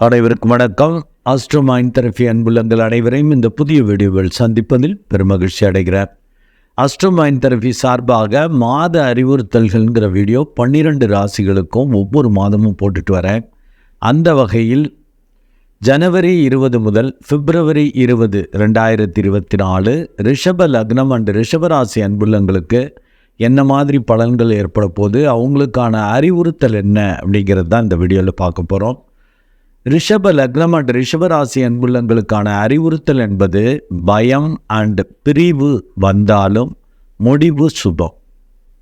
அனைவருக்கும் வணக்கம். ஆஸ்ட்ரோமைன் தெரபி அன்புள்ளங்கள் அனைவரையும் இந்த புதிய வீடியோவில் சந்திப்பதில் பெருமகிழ்ச்சி அடைகிறார் ஆஸ்ட்ரோமைன் தெரபி சார்பாக மாத அறிவுறுத்தல்கள்ங்கிற வீடியோ பன்னிரெண்டு ராசிகளுக்கும் ஒவ்வொரு மாதமும் போட்டுட்டு வரேன். அந்த வகையில் ஜனவரி இருபது முதல் பிப்ரவரி இருபது ரெண்டாயிரத்தி இருபத்தி நாலு ரிஷப லக்னம் அண்டு ரிஷபராசி அன்புள்ளங்களுக்கு என்ன மாதிரி பலன்கள் ஏற்பட போது அவங்களுக்கான அறிவுறுத்தல் என்ன அப்படிங்கிறது தான் இந்த வீடியோவில் பார்க்க போகிறோம் ரிஷப லக்னம் அண்ட் ரிஷபராசி அன்புள்ளங்களுக்கான அறிவுறுத்தல் என்பது பயம் அண்ட் பிரிவு வந்தாலும் முடிவு சுபம்.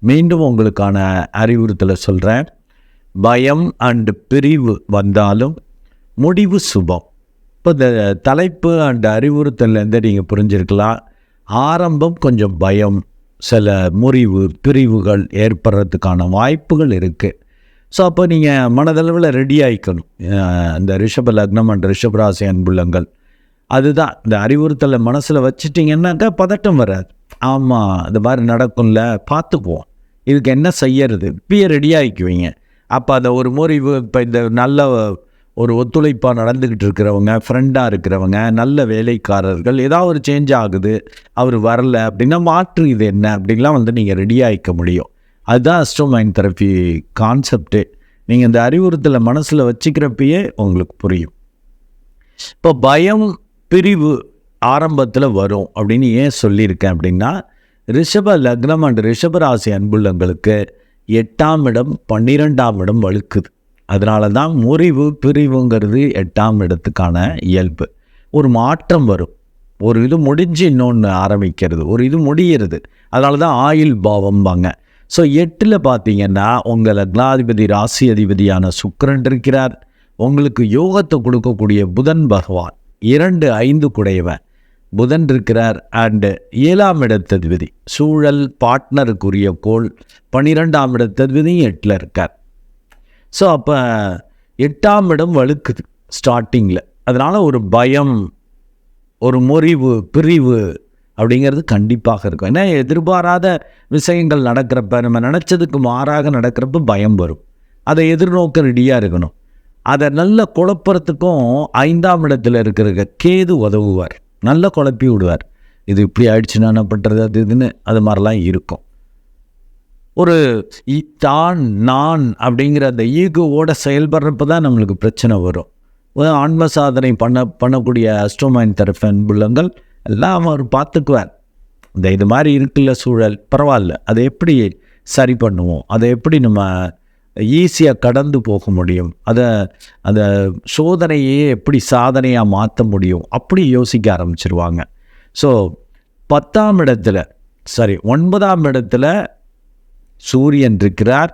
மீண்டும் உங்களுக்கான அறிவுறுத்தலை சொல்கிறேன் பயம் அண்ட் பிரிவு வந்தாலும் முடிவு சுபம். இப்போ இந்த தலைப்பு அண்ட் அறிவுறுத்தல்லேருந்து நீங்கள் புரிஞ்சிருக்கலாம். ஆரம்பம் கொஞ்சம் பயம் சில முறிவு பிரிவுகள் ஏற்படுறதுக்கான வாய்ப்புகள் இருக்குது ஸோ அப்போ நீங்கள் மனதளவில் ரெடி ஆகிக்கணும் இந்த ரிஷப லக்னம் அண்ட் ரிஷபராசி அன்புள்ளங்கள் அதுதான் இந்த அறிவுறுத்தலை மனசில் வச்சுட்டிங்கன்னாக்கா பதட்டம் வராது. ஆமாம் இந்த மாதிரி நடக்கும்ல பார்த்துக்குவோம். இதுக்கு என்ன செய்யறது? இப்பயே ரெடி ஆகிக்குவீங்க அப்போ அதை ஒரு முறிவு இப்போ இந்த நல்ல ஒரு ஒத்துழைப்பாக நடந்துக்கிட்டு இருக்கிறவங்க ஃப்ரெண்டாக இருக்கிறவங்க நல்ல வேலைக்காரர்கள் ஏதாவது ஒரு சேஞ்ச் ஆகுது அவர் வரல அப்படின்னா மாற்று இது என்ன? அப்படின்லாம் வந்து நீங்கள் ரெடி ஆகிக்க முடியும். அதுதான் அஸ்ட்ரோமைன் தெரப்பி கான்செப்டே நீங்கள் இந்த அறிவுறுத்தலை மனசில் வச்சுக்கிறப்பயே உங்களுக்கு புரியும். இப்போ பயம் பிரிவு ஆரம்பத்தில் வரும் அப்படின்னு ஏன் சொல்லியிருக்கேன் அப்படின்னா ரிஷப லக்னம் அண்ட் ரிஷபராசி அன்புள்ளங்களுக்கு எட்டாம் இடம் பன்னிரெண்டாம் இடம் வழுக்குது அதனால தான் முறிவு பிரிவுங்கிறது எட்டாம் இடத்துக்கான இயல்பு. ஒரு மாற்றம் வரும். ஒரு இது முடிஞ்சு இன்னொன்று ஆரம்பிக்கிறது. ஒரு இது முடிகிறது. அதனால தான் ஆயுள் பாவம்பாங்க. ஸோ எட்டில் பார்த்தீங்கன்னா உங்கள் லக்னாதிபதி ராசி அதிபதியான சுக்கரன் இருக்கிறார். உங்களுக்கு யோகத்தை கொடுக்கக்கூடிய புதன் பகவான் இரண்டு ஐந்து குடையவன். புதன் இருக்கிறார் அண்டு ஏழாம் இடத்ததிபதி சூழல் பார்ட்னருக்குரிய கோள் பன்னிரெண்டாம் இடத்ததிபதியும் எட்டில் இருக்கார். ஸோ அப்போ எட்டாம் இடம் வழுக்குது ஸ்டார்டிங்கில் அதனால் ஒரு பயம் ஒரு முறிவு பிரிவு அப்படிங்கிறது கண்டிப்பாக இருக்கும். ஏன்னா எதிர்பாராத விஷயங்கள் நடக்கிறப்ப நம்ம நினச்சதுக்கு மாறாக நடக்கிறப்ப பயம் வரும். அதை எதிர்நோக்க ரெடியாக இருக்கணும். அதை நல்ல குழப்பறத்துக்கும் ஐந்தாம் இடத்துல இருக்கிற கேது உதவுவார். நல்லா குழப்பி விடுவார். இது இப்படி ஆயிடுச்சுன்னா என்ன பண்ணுறது அது இதுன்னு அது மாதிரிலாம் இருக்கும். ஒரு தான் நான் அப்படிங்கிற அந்த ஈகோவோட செயல்படுறப்ப தான் நம்மளுக்கு பிரச்சனை வரும். ஆன்ம சாதனை பண்ண பண்ணக்கூடிய அஸ்ட்ரோமைன் தெரப்பன் புள்ளங்கள் எல்லாம் அவர் பார்த்துக்குவார். இந்த இது மாதிரி இருக்குல்ல சூழல். பரவாயில்ல. அதை எப்படி சரி பண்ணுவோம்? அதை எப்படி நம்ம ஈஸியாக கடந்து போக முடியும்? அதை அந்த சோதனையே எப்படி சாதனையாக மாற்ற முடியும்? அப்படி யோசிக்க ஆரம்பிச்சிருவாங்க. ஸோ பத்தாம் இடத்துல சாரி ஒன்பதாம் இடத்துல சூரியன் இருக்கிறார்.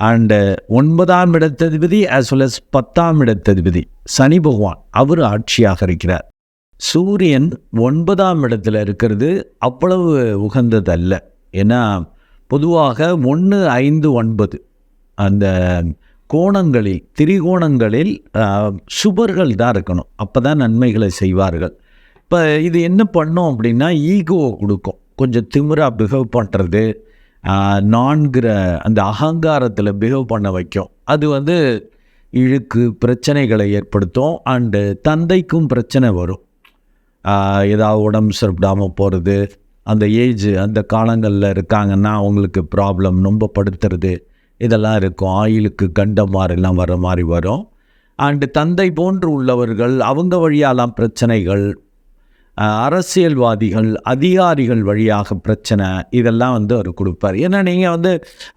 அண்டு ஒன்பதாம் இடத்ததிபதி அஸ் வெல் அஸ் பத்தாம் இடத்ததிபதி சனி பகவான் அவர் ஆட்சியாக இருக்கிறார். சூரியன் ஒன்பதாம் இடத்துல இருக்கிறது அவ்வளவு உகந்ததல்ல. ஏன்னா பொதுவாக ஒன்று ஐந்து ஒன்பது அந்த கோணங்களில் திரிகோணங்களில் சுபர்கள் தான் இருக்கணும். அப்போ தான் நன்மைகளை செய்வார்கள். இப்போ இது என்ன பண்ணோம் அப்படின்னா ஈகோவை கொடுக்கும். கொஞ்சம் திமிராக பிஹேவ் பண்ணுறது நான்கிற அந்த அகங்காரத்தில் பிஹேவ் பண்ண வைக்கும். அது வந்து இழுக்கு பிரச்சனைகளை ஏற்படுத்தும். அண்டு தந்தைக்கும் பிரச்சனை வரும். ஏதாவது உடம்பு சரிப்படாமல் போகிறது அந்த ஏஜ் அந்த காலங்களில் இருக்காங்கன்னா அவங்களுக்கு ப்ராப்ளம் ரொம்ப படுத்துறது இதெல்லாம் இருக்கும். ஆயிலுக்கு கண்ட மாதிரிலாம் வர மாதிரி வரும். அண்டு தந்தை போன்று உள்ளவர்கள் அவங்க வழியாலாம் பிரச்சனைகள் அரசியல்வாதிகள் அதிகாரிகள் வழியாக பிரச்சனை இதெல்லாம் வந்து அவர் கொடுப்பார். ஏன்னா நீங்கள் வந்து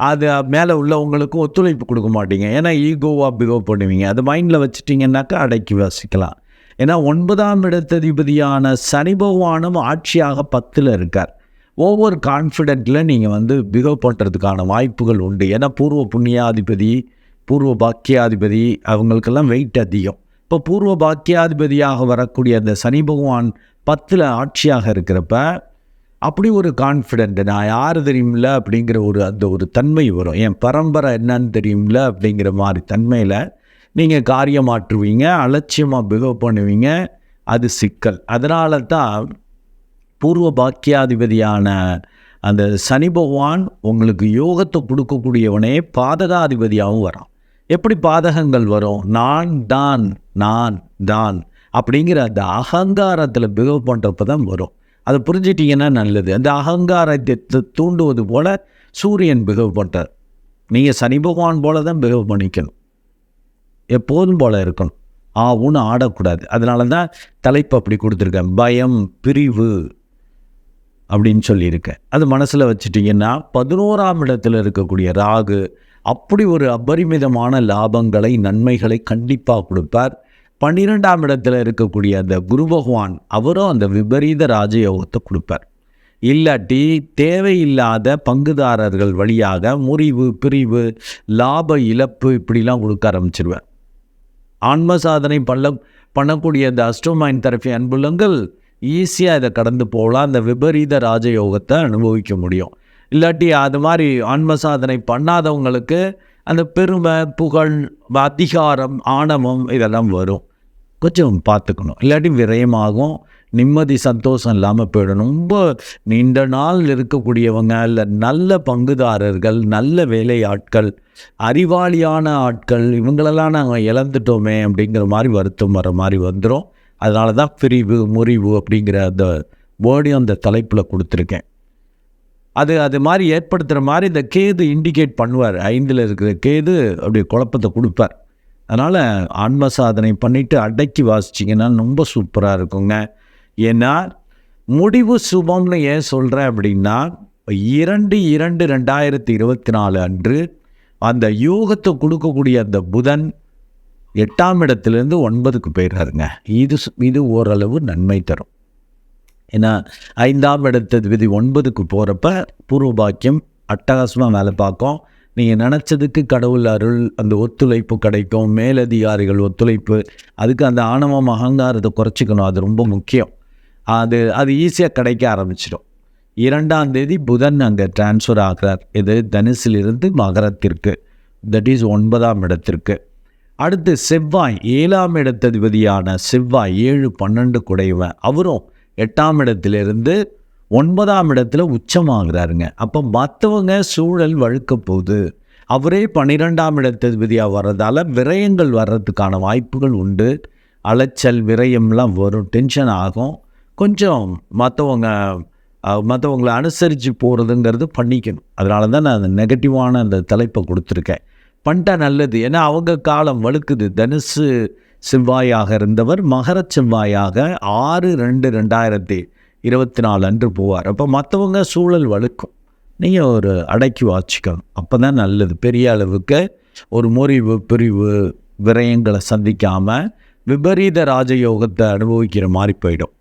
அது மேலே உள்ளவங்களுக்கும் ஒத்துழைப்பு கொடுக்க மாட்டீங்க. ஏன்னா ஈகோவாக பிகோ பண்ணுவீங்க. அது மைண்டில் வச்சுட்டிங்கன்னாக்கா அடக்கி வசிக்கலாம். ஏன்னா ஒன்பதாம் இடத்ததிபதியான சனி பகவானும் ஆட்சியாக பத்தில் இருக்கார். ஒவ்வொரு கான்ஃபிடென்ட்டில் நீங்கள் வந்து பிகவ் பண்ணுறதுக்கான வாய்ப்புகள் உண்டு. ஏன்னா பூர்வ புண்ணியாதிபதி பூர்வ பாக்கியாதிபதி அவங்களுக்கெல்லாம் வெயிட் அதிகம். இப்போ பூர்வ பாக்கியாதிபதியாக வரக்கூடிய அந்த சனி பகவான் பத்தில் ஆட்சியாக இருக்கிறப்ப அப்படி ஒரு கான்ஃபிடென்ட் நான் யார் தெரியும்ல அப்படிங்கிற ஒரு அந்த ஒரு தன்மை வரும். என் பரம்பரை என்னன்னு தெரியும்ல அப்படிங்கிற மாதிரி தன்மையில் நீங்கள் காரியமாற்றுவீங்க அலட்சியமாக பிகவ் பண்ணுவீங்க அது சிக்கல். அதனால தான் பூர்வ பாக்கியாதிபதியான அந்த சனி பகவான் உங்களுக்கு யோகத்தை கொடுக்கக்கூடியவனே பாதகாதிபதியாகவும் வரான். எப்படி பாதகங்கள் வரும்? நான் தான் நான் தான் அப்படிங்கிற அந்த அகங்காரத்தில் பிகவ் பண்ணுறப்ப தான் வரும். அதை புரிஞ்சிட்டிங்கன்னா நல்லது. அந்த அகங்காரத்தை தூண்டுவது போல் சூரியன் பிஹேவ் பண்ணுறார் நீங்கள் சனி பகவான் போல தான் பிஹேவ் பண்ணிக்கணும். எப்போதும் போல் இருக்கணும் ஆ ஆடக்கூடாது. அதனால தான் தலைப்பு அப்படி கொடுத்துருக்கேன். பயம் பிரிவு அப்படின்னு சொல்லியிருக்கேன். அது மனசில் வச்சுட்டிங்கன்னா பதினோராம் இடத்துல இருக்கக்கூடிய ராகு அப்படி ஒரு அபரிமிதமான லாபங்களை நன்மைகளை கண்டிப்பாக கொடுப்பார். பன்னிரெண்டாம் இடத்துல இருக்கக்கூடிய அந்த குரு பகவான் அவரும் அந்த விபரீத ராஜயோகத்தை கொடுப்பார். இல்லாட்டி தேவையில்லாத பங்குதாரர்கள் வழியாக முறிவு பிரிவு லாப இழப்பு இப்படிலாம் கொடுக்க ஆரம்பிச்சிருவேன் ஆன்ம சாதனை பண்ண பண்ணக்கூடிய அந்த அஸ்ட்ரோமைன் தெரப்பி அன்புள்ளங்கள் ஈஸியாக இதை கடந்து போகலாம். அந்த விபரீத ராஜயோகத்தை அனுபவிக்க முடியும். இல்லாட்டி அது மாதிரி ஆன்ம சாதனை பண்ணாதவங்களுக்கு அந்த பெருமை புகழ் அதிகாரம் ஆணவம் இதெல்லாம் வரும். கொஞ்சம் பார்த்துக்கணும். இல்லாட்டி விரயமாகும். நிம்மதி சந்தோஷம் இல்லாமல் போயிடும் ரொம்ப நீண்ட நாள் இருக்கக்கூடியவங்க இல்லை நல்ல பங்குதாரர்கள் நல்ல வேலையாட்கள் அறிவாளியான ஆட்கள் இவங்களெல்லாம் நாங்கள் இழந்துட்டோமே அப்படிங்கிற மாதிரி வருத்தம் வர மாதிரி வந்துடும் அதனால தான் பிரிவு முறிவு அப்படிங்கிற அந்த வேர்டையும் அந்த தலைப்பில் கொடுத்துருக்கேன். அது அது மாதிரி ஏற்படுத்துகிற மாதிரி இந்த கேது இண்டிகேட் பண்ணுவார். ஐந்தில் இருக்கிற கேது அப்படி குழப்பத்தை கொடுப்பார். அதனால் ஆன்ம சாதனை பண்ணிவிட்டு அடக்கி வாசிச்சிங்கன்னா ரொம்ப சூப்பராக இருக்குங்க. ஏன்னா முடிவு சுபம்னு ஏன் சொல்கிறேன் அப்படின்னா இரண்டு இரண்டு ரெண்டாயிரத்தி இருபத்தி நாலு அன்று அந்த யோகத்தை கொடுக்கக்கூடிய அந்த புதன் எட்டாம் இடத்துலேருந்து ஒன்பதுக்கு போயிடுறாருங்க இது இது ஓரளவு நன்மை தரும். ஏன்னா ஐந்தாம் இடத்து விதி ஒன்பதுக்கு போகிறப்ப பூர்வபாக்கியம் அட்டகாசமாக வேலை பார்க்கும் நீங்கள் நினச்சதுக்கு கடவுள் அருள் அந்த ஒத்துழைப்பு கிடைக்கும் மேலதிகாரிகள் ஒத்துழைப்பு அதுக்கு அந்த ஆணவம் அகங்காரத்தை குறைச்சிக்கணும் அது ரொம்ப முக்கியம். அது அது ஈஸியாக கிடைக்க ஆரம்பிச்சிடும். இரண்டாம் தேதி புதன் அங்கே டிரான்ஸ்ஃபர் ஆகிறார். இது தனுசிலிருந்து மகரத்திற்கு. தட் இஸ் ஒன்பதாம் இடத்திற்கு. அடுத்து செவ்வாய் ஏழாம் இடத்ததிபதியான செவ்வாய் ஏழு பன்னெண்டு குடைவன் அவரும் எட்டாம் இடத்திலிருந்து ஒன்பதாம் இடத்துல உச்சமாகிறாருங்க. அப்போ மற்றவங்க சூழல் வழுக்க போகுது. அவரே பன்னிரெண்டாம் இடத்ததிபதியாக வர்றதால விரயங்கள் வர்றதுக்கான வாய்ப்புகள் உண்டு. அலைச்சல் விரயம்லாம் வரும். டென்ஷன் ஆகும். கொஞ்சம் மற்றவங்க மற்றவங்களை அனுசரித்து போகிறதுங்கிறது பண்ணிக்கணும். அதனால தான் நான் அந்த நெகட்டிவான அந்த தலைப்பை கொடுத்துருக்கேன். பண்ணிட்டா நல்லது. ஏன்னா அவங்க காலம் வழுக்குது. தனுசு செவ்வாயாக இருந்தவர் மகர செவ்வாயாக ஆறு ரெண்டு ரெண்டாயிரத்தி இருபத்தி நாலு அன்று போவார். அப்போ மற்றவங்க சூழல் வழுக்கும். நீங்கள் ஒரு அடக்கி வாச்சிக்கணும் அப்போ தான் நல்லது. பெரிய அளவுக்கு ஒரு முறிவு பிரிவு விரயங்களை சந்திக்காமல் விபரீத ராஜயோகத்தை அனுபவிக்கிற மாதிரி போயிடும்.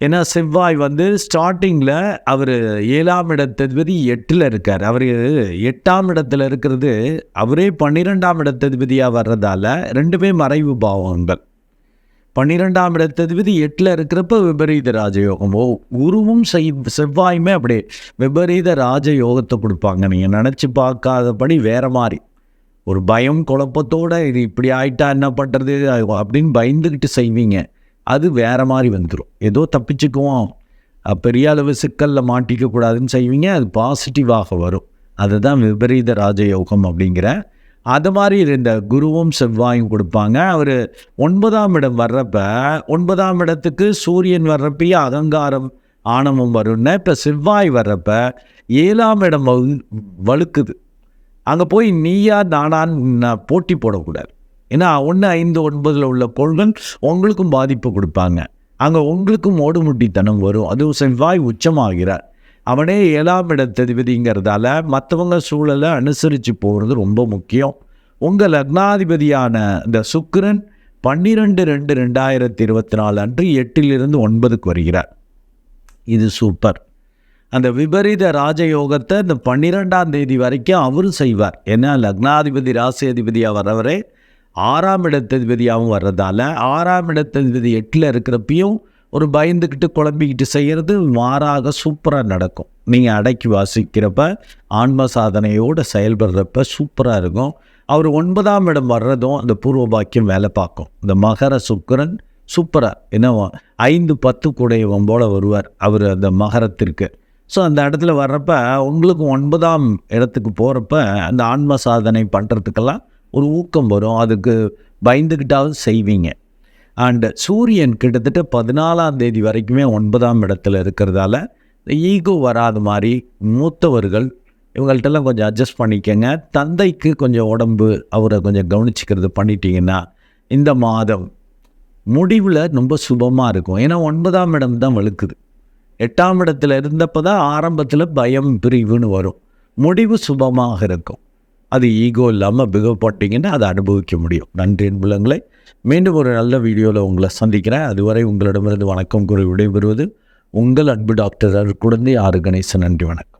ஏன்னா செவ்வாய் வந்து ஸ்டார்டிங்கில் அவர் ஏழாம் இடத்ததிபதி எட்டில் இருக்கார். அவர் எட்டாம் இடத்துல இருக்கிறது அவரே பன்னிரெண்டாம் இடத்ததிபதியாக வர்றதால ரெண்டுமே மறைவு பாவங்கள். பன்னிரெண்டாம் இடத்ததிபதி எட்டில் இருக்கிறப்ப விபரீத ராஜயோகம். ஓ குருவும் செய் செவ்வாயுமே அப்படியே விபரீத ராஜயோகத்தை கொடுப்பாங்க. நீங்கள் நினச்சி பார்க்காதபடி வேறு மாதிரி. ஒரு பயம் குழப்பத்தோடு இது இப்படி ஆயிட்டா என்ன பண்ணுறது அப்படின்னு பயந்துக்கிட்டு செய்வீங்க. அது வேறு மாதிரி வந்துடும் ஏதோ தப்பிச்சுக்குவோம். பெரிய அளவு சிக்கலில் மாட்டிக்க கூடாதுன்னு செய்வீங்க அது பாசிட்டிவாக வரும். அதுதான் விபரீத ராஜயோகம் அப்படிங்கிற. அது மாதிரி இந்த குருவும் செவ்வாயும் கொடுப்பாங்க. அவர் ஒன்பதாம் இடம் வர்றப்ப ஒன்பதாம் இடத்துக்கு சூரியன் வர்றப்பயே அகங்காரம் ஆணவம் வரும்னா. இப்போ செவ்வாய் வர்றப்ப ஏழாம் இடம் வலுக்குது. வழுக்குது அங்கே போய் நீயா நானான்னு நான் போட்டி போடக்கூடாது. ஏன்னா ஒன்று ஐந்து ஒன்பதில் உள்ள கோள்கள் உங்களுக்கும் பாதிப்பு கொடுப்பாங்க. அங்கே உங்களுக்கும் ஓடுமுட்டித்தனம் வரும். அதுவும் செவ்வாய் உச்சமாகிறார். அவனே ஏழாம் இடத்ததிபதிங்கிறதால மற்றவங்க சூழலை அனுசரித்து போகிறது ரொம்ப முக்கியம். உங்கள் லக்னாதிபதியான இந்த சுக்கிரன் பன்னிரெண்டு ரெண்டு ரெண்டாயிரத்தி இருபத்தி நாலு அன்று எட்டிலிருந்து ஒன்பதுக்கு வருகிறார். இது சூப்பர். அந்த விபரீத ராஜயோகத்தை இந்த பன்னிரெண்டாம் தேதி வரைக்கும் அவரும் செய்வார். ஏன்னா லக்னாதிபதி ராசி அதிபதியாக வர்றவரே ஆறாம் இடத்ததிபதியாகவும் வர்றதால ஆறாம் இடத்ததிபதி எட்டில் இருக்கிறப்பையும் ஒரு பயந்துக்கிட்டு குழம்பிக்கிட்டு செய்கிறது மாறாக சூப்பராக நடக்கும். நீங்கள் அடக்கி வாசிக்கிறப்ப ஆன்ம சாதனையோடு செயல்படுறப்ப சூப்பராக இருக்கும். அவர் ஒன்பதாம் இடம் வர்றதும் அந்த பூர்வ பாக்கியம் வேலை பார்க்கும். இந்த மகர சுக்கரன் சூப்பராக என்ன ஐந்து பத்து கூடையவன் போல் வருவார் அவர் அந்த மகரத்திற்கு. ஸோ அந்த இடத்துல வர்றப்ப உங்களுக்கு ஒன்பதாம் இடத்துக்கு போகிறப்ப அந்த ஆன்ம சாதனை பண்ணுறதுக்கெல்லாம் ஒரு ஊக்கம் வரும். அதுக்கு பயந்துக்கிட்டாவது செய்வீங்க. அண்டு சூரியன் கிட்டத்தட்ட பதினாலாம் தேதி வரைக்குமே ஒன்பதாம் இடத்துல இருக்கிறதால ஈகோ வராத மாதிரி மூத்தவர்கள் இவங்கள்ட்டெல்லாம் கொஞ்சம் அட்ஜஸ்ட் பண்ணிக்கங்க. தந்தைக்கு கொஞ்சம் உடம்பு அவரை கொஞ்சம் கவனிச்சிக்கிறது பண்ணிட்டீங்கன்னா இந்த மாதம் முடிவில் ரொம்ப சுபமாக இருக்கும். ஏன்னா ஒன்பதாம் இடம் தான் வழுக்குது எட்டாம் இடத்துல இருந்தப்போ தான் ஆரம்பத்தில் பயம் பிரிவுன்னு வரும். முடிவு சுபமாக இருக்கும். அது ஈகோ இல்லாமல் பிகவ் போட்டிங்கன்னா அதை அனுபவிக்க முடியும். நன்றி அன்புலங்களை மீண்டும் ஒரு நல்ல வீடியோவில் உங்களை சந்திக்கிறேன். அதுவரை உங்களிடமிருந்து வணக்கம் கூறி விடைபெறுவது உங்கள் அன்பு டாக்டர் குழந்தை ஆறு கணேசன் நன்றி வணக்கம்.